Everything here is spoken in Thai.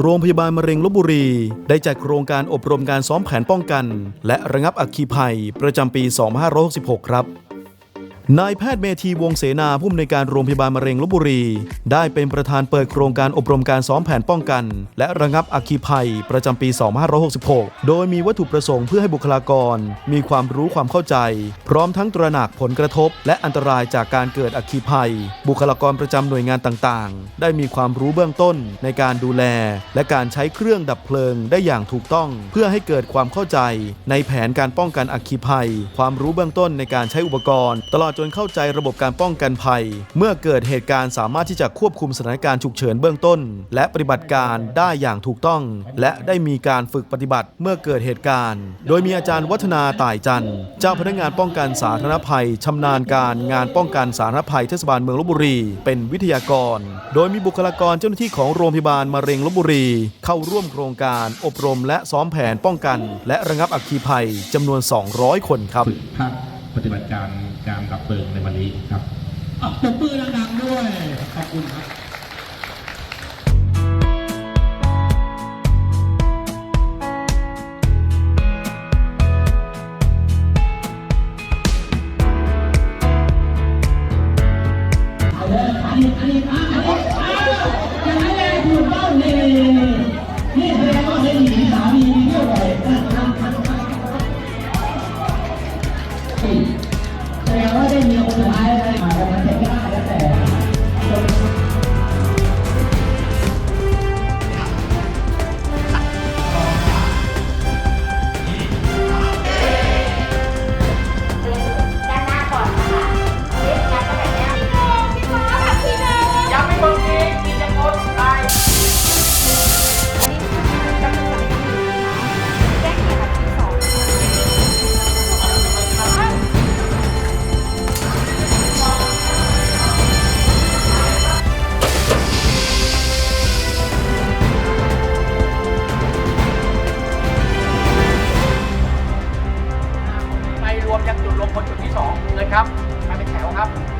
โรงพยาบาลมะเร็งลบบุรี ได้จัดโครงการอบรมการซ้อมแผนป้องกัน และระงับอัคคีภัย ประจำปี 2566 ครับ นายแพทย์เมธีวงเสนาผู้อำนวยการโรงพยาบาลมะเร็งลบบุรี ได้เป็นประธานเปิดโครงการอบรมการซ้อมแผนป้องกัน และระงับอัคคีภัย ประจำปี 2566 โดยมีวัตถุประสงค์เพื่อให้บุคลากร มีความรู้ความเข้าใจ พร้อมทั้งตระหนักผลกระทบ และอันตรายจากการเกิดอัคคีภัย บุคลากรประจำหน่วยงานต่างๆ ได้มีความรู้เบื้องต้นในการดูแล และการใช้เครื่องดับเพลิงได้อย่างถูกต้อง เพื่อให้เกิดความเข้าใจ ในแผนการป้องกันอัคคีภัย ความรู้เบื้องต้นในการใช้อุปกรณ์ ตลอดจนเข้าใจระบบการป้องกันภัย เมื่อเกิดเหตุการณ์สามารถที่จะควบคุมสถานการณ์ฉุกเฉินเบื้องต้น และปฏิบัติการได้อย่างถูกต้อง และได้มีการฝึกปฏิบัติเมื่อเกิดเหตุการณ์ โดยมีอาจารย์วัฒนาต่ายจันทร์เจ้าพนักงานป้องกันสาธารณภัยชำนาญการงานป้องกันสาธารณภัยเทศบาลเมืองลบบุรี เป็นวิทยากร โดยมีบุคลากรเจ้าหน้าที่ของโรงพยาบาลมะเร็งลบบุรี เข้าร่วมโครงการ อบรมและซ้อมแผนป้องกัน และระงับอัคคีภัยจำนวน 200 คนครับ ปฏิบัติการการดับเพลิงในวันนี้ครับอะตบมือดังๆด้วย ขอบคุณครับ แสด ครับ